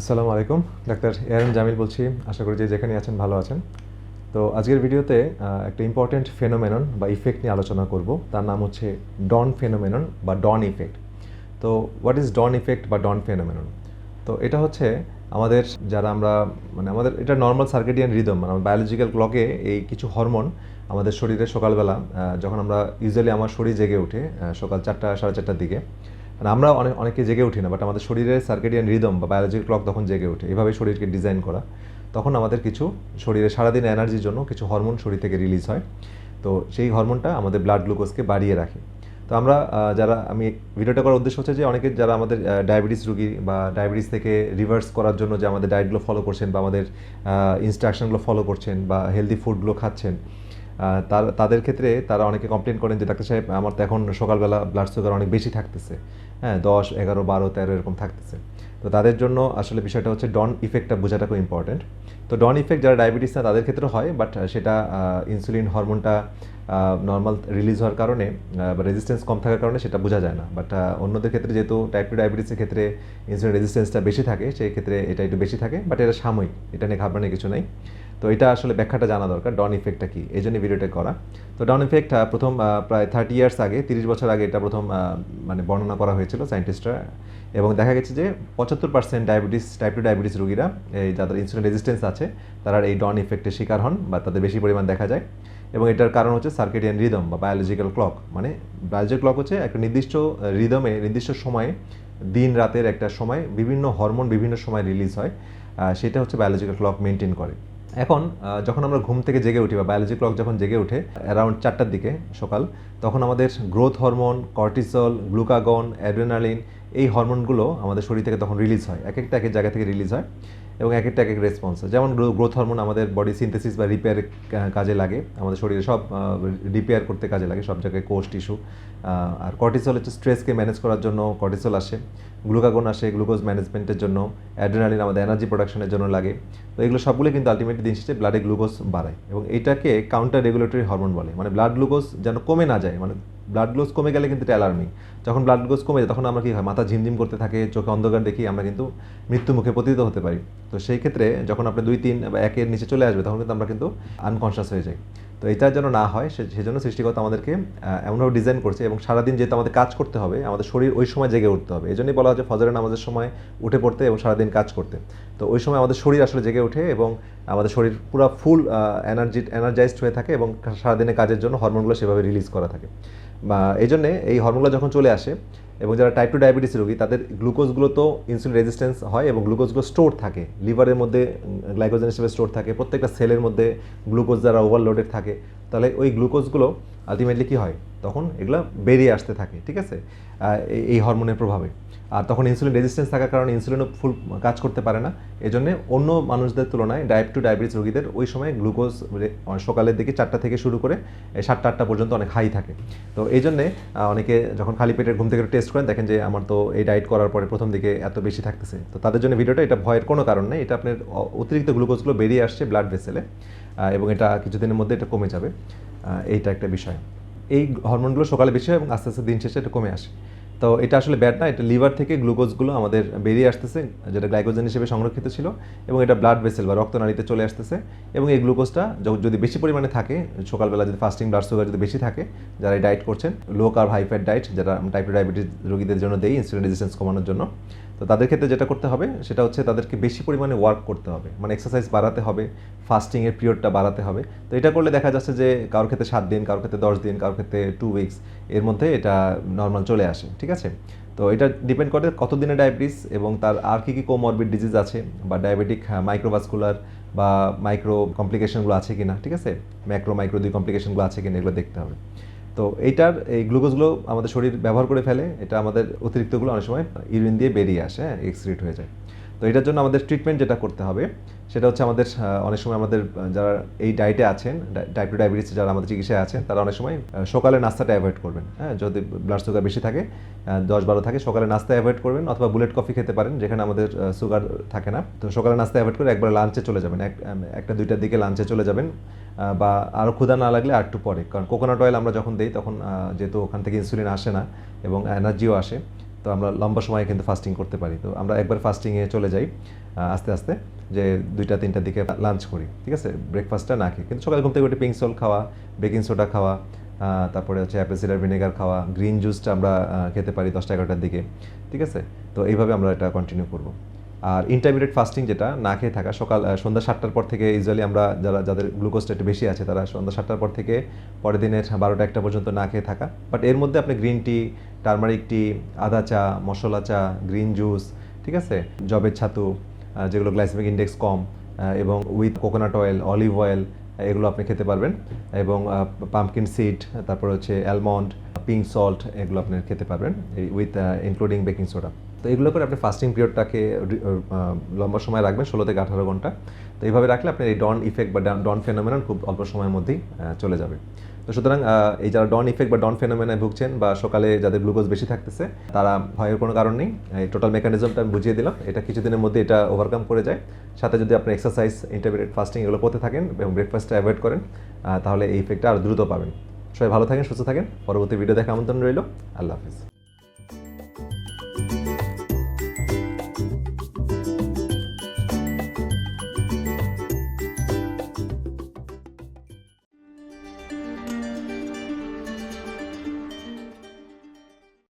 আসসালামু আলাইকুম, doctor ARM Jamil বলছি। আশা করি যে যেখানে আছেন ভালো আছেন। তো আজকের ভিডিওতে একটা ইম্পর্ট্যান্ট ফেনোমেনন বা ইফেক্ট নিয়ে আলোচনা করব। তার নাম হচ্ছে ডন ফেনোমেনন বা ডন ইফেক্ট তো হোয়াট ইজ ডন ইফেক্ট বা ডন ফেনোমেনন তো এটা হচ্ছে আমাদের যারা আমরা মানে আমাদের এটা নর্মাল সার্কেডিয়ান রিদম মানে বায়োলজিক্যাল ক্লকে এই কিছু হরমোন আমাদের শরীরে সকালবেলা যখন আমরা ইউজুয়ালি আমার শরীর জেগে ওঠে সকাল চারটা, সাড়ে চারটার দিকে মানে আমরা অনেক অনেকে জেগে উঠি না বাট আমাদের শরীরের সার্কেডিয়ান রিদম বা বায়োলজিক্যাল ক্লক তখন জেগে ওঠে। এভাবে শরীরকে ডিজাইন করা। তখন আমাদের কিছু শরীরে সারাদিন এনার্জির জন্য কিছু হরমোন শরীর থেকে রিলিজ হয়। তো সেই হরমোনটা আমাদের ব্লাড গ্লুকোজকে বাড়িয়ে রাখে। তো আমরা যারা, আমি ভিডিওটা করার উদ্দেশ্য হচ্ছে যে অনেকে যারা আমাদের ডায়াবেটিস রুগী বা ডায়াবেটিস থেকে রিভার্স করার জন্য যে আমাদের ডায়েটগুলো ফলো করছেন বা আমাদের ইনস্ট্রাকশনগুলো ফলো করছেন বা হেলদি ফুডগুলো খাচ্ছেন তার তাদের ক্ষেত্রে তারা অনেকে কমপ্লেন করেন যে, ডাক্তার সাহেব, আমার তো এখন সকালবেলা ব্লাড সুগার অনেক বেশি থাকতেছে। হ্যাঁ দশ, এগারো, বারো, তেরো এরকম থাকতেছে। তো তাদের জন্য আসলে বিষয়টা হচ্ছে ডন ইফেক্টটা বোঝাটা খুব ইম্পর্টেন্ট তো ডন ইফেক্ট যারা ডায়াবেটিস না, তাদের ক্ষেত্রে হয় বাট সেটা ইনসুলিন হরমোনটা নর্মাল রিলিজ হওয়ার কারণে বা রেজিস্ট্যান্স কম থাকার কারণে সেটা বোঝা যায় না। বাট অন্যদের ক্ষেত্রে যেহেতু টাইপ টু ডায়াবেটিসের ক্ষেত্রে ইনসুলিন রেজিস্ট্যান্সটা বেশি থাকে, সেই ক্ষেত্রে এটা একটু বেশি থাকে বাট এটা সাময়িক, এটা নিয়ে ঘাবড়ানোর কিছু নেই। তো এটা আসলে ব্যাখ্যাটা জানা দরকার ডন ইফেক্টটা কি? এই জন্য ভিডিওটা করা। তো ডন ইফেক্ট প্রথম প্রায় থার্টি ইয়ার্স আগে, তিরিশ বছর আগে এটা প্রথম মানে বর্ণনা করা হয়েছিল সায়েন্টিস্টরা এবং দেখা গেছে যে পঁচাত্তর percent diabetes type two diabetes রোগীরা, এই যাদের ইনসুলিন রেজিস্ট্যান্স আছে, তারা এই ডন ইফেক্টের শিকার হন বা তাদের বেশি পরিমাণ দেখা যায়। এবং এটার কারণ হচ্ছে সার্কেডিয়ান রিদম বা বায়োলজিক্যাল ক্লক মানে বায়োলজিক্যাল ক্লক হচ্ছে একটা নির্দিষ্ট রিদমে নির্দিষ্ট সময়ে, দিন রাতের একটা সময়, বিভিন্ন হরমোন বিভিন্ন সময় রিলিজ হয়। সেটা হচ্ছে বায়োলজিক্যাল ক্লক মেনটেন করে। এখন যখন আমরা ঘুম থেকে জেগে উঠি বা বায়োলজি ক্লক যখন জেগে উঠে অ্যারাউন্ড চারটার দিকে সকাল, তখন আমাদের growth hormone cortisol glucagon adrenaline এই হরমোনগুলো আমাদের শরীর থেকে তখন রিলিজ হয়। এক একটা এক এক জায়গা থেকে রিলিজ হয় এবং এক একটা এক এক রেসপন্স যেমন গ্রোথ হরমোন আমাদের বডি সিনথেসিস বা রিপেয়ার কাজে লাগে। আমাদের শরীরে সব রিপেয়ার করতে কাজে লাগে, সব জায়গায় কোষ টিস্যু আর কর্টিসল হচ্ছে স্ট্রেসকে ম্যানেজ করার জন্য কর্টিসল আসে গ্লুকাগন আসে গ্লুকোজ ম্যানেজমেন্টের জন্য অ্যাড্রেনালিন আমাদের এনার্জি প্রোডাকশনের জন্য লাগে। তো এগুলো সবগুলো কিন্তু আলটিমেটলি দিন শেষে ব্লাডে গ্লুকোজ বাড়ায় এবং এটাকে কাউন্টার রেগুলেটরি হরমোন বলে। মানে ব্লাড গ্লুকোজ যেন কমে না যায় মানে ব্লাড গ্লুকোজ কমে গেলে কিন্তু এটা অ্যালার্মিং যখন ব্লাড গ্লুকোজ কমে যায়, তখন আমরা কী হয়, মাথা ঝিমঝিম করতে থাকে, চোখে অন্ধকার দেখি, আমরা কিন্তু মৃত্যু মুখে পতিত হতে পারি। তো সেই ক্ষেত্রে যখন আপনি দুই, তিন বা একের নিচে চলে আসবে, তখন কিন্তু আমরা কিন্তু আনকনশাস হয়ে যাই। তো এটা যেন না হয় সেজন্য সৃষ্টিকর্তা আমাদেরকে এমনভাবে ডিজাইন করছে এবং সারাদিন যেহেতু আমাদের কাজ করতে হবে, আমাদের শরীর ওই সময় জেগে উঠতে হবে। এই জন্যই বলা হচ্ছে ফজরের নামাজের সময় উঠে পড়তে এবং সারাদিন কাজ করতে। তো ওই সময় আমাদের শরীর আসলে জেগে ওঠে এবং আমাদের শরীর পুরো ফুল এনার্জি এনার্জাইজড হয়ে থাকে এবং সারাদিনের কাজের জন্য হরমোনগুলো সেভাবে রিলিজ করা থাকে। বা এই জন্যে এই হরমোনগুলো যখন চলে আসে এবং যারা টাইপ টু ডায়াবেটিস রোগী, তাদের গ্লুকোজগুলো তো ইনসুলিন রেজিস্ট্যান্স হয় এবং গ্লুকোজগুলো স্টোর থাকে। লিভারের মধ্যে গ্লাইকোজেন হিসেবে স্টোর থাকে। প্রত্যেকটা সেলের মধ্যে গ্লুকোজ যারা ওভারলোডেড থাকে, তাহলে ওই গ্লুকোজগুলো আলটিমেটলি কী হয়? তখন এগুলো বেরিয়ে আসতে থাকে, ঠিক আছে? এই- হরমোনের প্রভাবে। আর তখন ইনসুলিন রেজিস্ট্যান্স থাকার কারণে ইনসুলিনও ফুল কাজ করতে পারে না। এজন্য অন্য মানুষদের তুলনায় ডায়াব টু ডায়াবেটিস রোগীদের ওই সময় গ্লুকোজ সকালের দিকে চারটা থেকে শুরু করে সাতটা আটটা পর্যন্ত অনেক হাই থাকে। তো এই জন্যে অনেকে যখন খালি পেটের ঘুম থেকে টেস্ট করেন, দেখেন যে আমার তো এই ডায়েট করার পরে প্রথম দিকে এত বেশি থাকতেছে। তো তাদের জন্য ভিডিওটা এটা ভয়ের কোনো কারণ নেই। এটা আপনার অতিরিক্ত গ্লুকোজগুলো বেরিয়ে আসছে ব্লাড ভেসেলে এবং এটা কিছুদিনের মধ্যে এটা কমে যাবে। এইটা একটা বিষয়। এই হরমোনগুলো সকালে বেশি হয় এবং আস্তে আস্তে দিন শেষে এটা কমে আসে। তো এটা আসলে ব্যাড না, এটা লিভার থেকে গ্লুকোজগুলো আমাদের বেরিয়ে আসতেছে, যেটা গ্লাইকোজেন হিসেবে সংরক্ষিত ছিল এবং এটা ব্লাড ভেসেল বা রক্তনালীতে চলে আসতেছে এবং এই গ্লুকোজটা যদি বেশি পরিমাণে থাকে, সকালবেলা যদি ফাস্টিং ব্লাড সুগার যদি বেশি থাকে, যারা এই ডায়েট করছেন low carb high fat diet যেটা টাইপ টু ডায়াবেটিস রোগীদের জন্য দেই ইনসুলিন রেজিস্ট্যান্স কমানোর জন্য তো তাদের ক্ষেত্রে যেটা করতে হবে, সেটা হচ্ছে তাদেরকে বেশি পরিমাণে ওয়ার্ক করতে হবে। মানে এক্সারসাইজ বাড়াতে হবে ফাস্টিংয়ের পিরিয়ডটা বাড়াতে হবে। তো এটা করলে দেখা যাচ্ছে যে কারোর ক্ষেত্রে সাত দিন কারোর ক্ষেত্রে দশ দিন কারোর ক্ষেত্রে টু উইকস এর মধ্যে এটা নর্মাল চলে আসে, ঠিক আছে? তো এটা ডিপেন্ড করে কত দিনে ডায়াবেটিস এবং তার আর কী কী কোমরবিড ডিজিজ আছে বা ডায়াবেটিক মাইক্রোভাস্কুলার বা মাইক্রো কমপ্লিকেশনগুলো আছে কি না ঠিক আছে? ম্যাক্রো মাইক্রো দুই কমপ্লিকেশনগুলো আছে কিনা, এগুলো দেখতে হবে। তো এইটার এই গ্লুকোজগুলো আমাদের শরীর ব্যবহার করে ফেলে, এটা আমাদের অতিরিক্তগুলো অনেক সময় ইউরিন দিয়ে বেরিয়ে আসে হ্যাঁ এক্সক্রিট হয়ে যায়। তো এটার জন্য আমাদের ট্রিটমেন্ট যেটা করতে হবে, সেটা হচ্ছে আমাদের অনেক সময় আমাদের যারা এই ডায়েটে আছেন টাইপ টু ডায়াবেটিস যারা আমাদের চিকিৎসায় আছেন, তারা অনেক সময় সকালে নাস্তাটা অ্যাভয়েড করবেন। হ্যাঁ যদি ব্লাড সুগার বেশি থাকে দশ বারো থাকে, সকালে নাস্তা অ্যাভয়েড করবেন, অথবা বুলেট কফি খেতে পারেন, যেখানে আমাদের সুগার থাকে না। তো সকালে নাস্তা অ্যাভয়েড করে একবার লাঞ্চে চলে যাবেন, এক একটা দুইটার দিকে লাঞ্চে চলে যাবেন বা আরও ক্ষুধা না লাগলে আর একটু পরে। কারণ কোকোনাট অয়েল আমরা যখন দিই, তখন যেহেতু ওখান থেকে ইনসুলিন আসে না এবং এনার্জিও আসে তো আমরা লম্বা সময় কিন্তু ফাস্টিং করতে পারি। তো আমরা একবার ফাস্টিংয়ে চলে যাই আস্তে আস্তে যে দুইটা, তিনটার দিকে লাঞ্চ করি, ঠিক আছে? ব্রেকফাস্টটা না খেয়ে, কিন্তু সকালে ঘুম থেকে উঠে পিঙ্ক সল খাওয়া বেকিং সোডা খাওয়া তারপরে হচ্ছে অ্যাপেল সিডার ভিনেগার খাওয়া গ্রিন জুসটা আমরা খেতে পারি দশটা, এগারোটার দিকে, ঠিক আছে? তো এইভাবে আমরা এটা কন্টিনিউ করব। আর ইন্টারমিডিয়েট ফাস্টিং যেটা, না খেয়ে থাকা, সকাল সন্ধ্যা সাতটার পর থেকে ইউজুয়ালি আমরা যারা, যাদের গ্লুকোজটা একটু বেশি আছে, তারা সন্ধ্যা সাতটার পর থেকে পরের দিনের বারোটা, একটা পর্যন্ত না খেয়ে থাকা। বাট এর মধ্যে আপনি গ্রিন টি টার্মারিক টি আদা চা, মশলা চা গ্রিন জুস ঠিক আছে? জবের ছাতু যেগুলো গ্লাইসেমিক ইন্ডেক্স কম এবং with coconut oil olive oil এগুলো আপনি খেতে পারবেন। এবং পাম্পকিন সিড তারপর হচ্ছে অ্যালমন্ড পিঙ্ক সল্ট এগুলো আপনি খেতে পারবেন উইথ ইনক্লুডিং বেকিং সোডা তো এগুলো করে আপনি ফাস্টিং পিরিয়ডটাকে লম্বা সময় রাখবেন, ষোলো থেকে আঠারো ঘণ্টা। তো এইভাবে রাখলে আপনার এই ডন ইফেক্ট বা ডন ফেনোমেনন খুব অল্প সময়ের মধ্যেই চলে যাবে। তো সুতরাং এই যারা ডন ইফেক্ট বা ডন ফেনোমেনায় ভুগছেন বা সকালে যাদের গ্লুকোজ বেশি থাকতেছে, তারা ভয়ের কোনো কারণ নেই। এই টোটাল মেকানিজমটা আমি বুঝিয়ে দিলাম। এটা কিছুদিনের মধ্যে এটা ওভারকাম করে যায়। সাথে যদি আপনি এক্সারসাইজ ইন্টারমিডিয়েট ফাস্টিং এগুলো করতে থাকেন এবং ব্রেকফাস্টটা অ্যাভয়েড করেন তাহলে এই ইফেক্টটা আরও দ্রুত পাবেন। সবাই ভালো থাকেন, সুস্থ থাকেন। পরবর্তী ভিডিও দেখা আমন্ত্রণ রইল। আল্লাহ হাফিজ।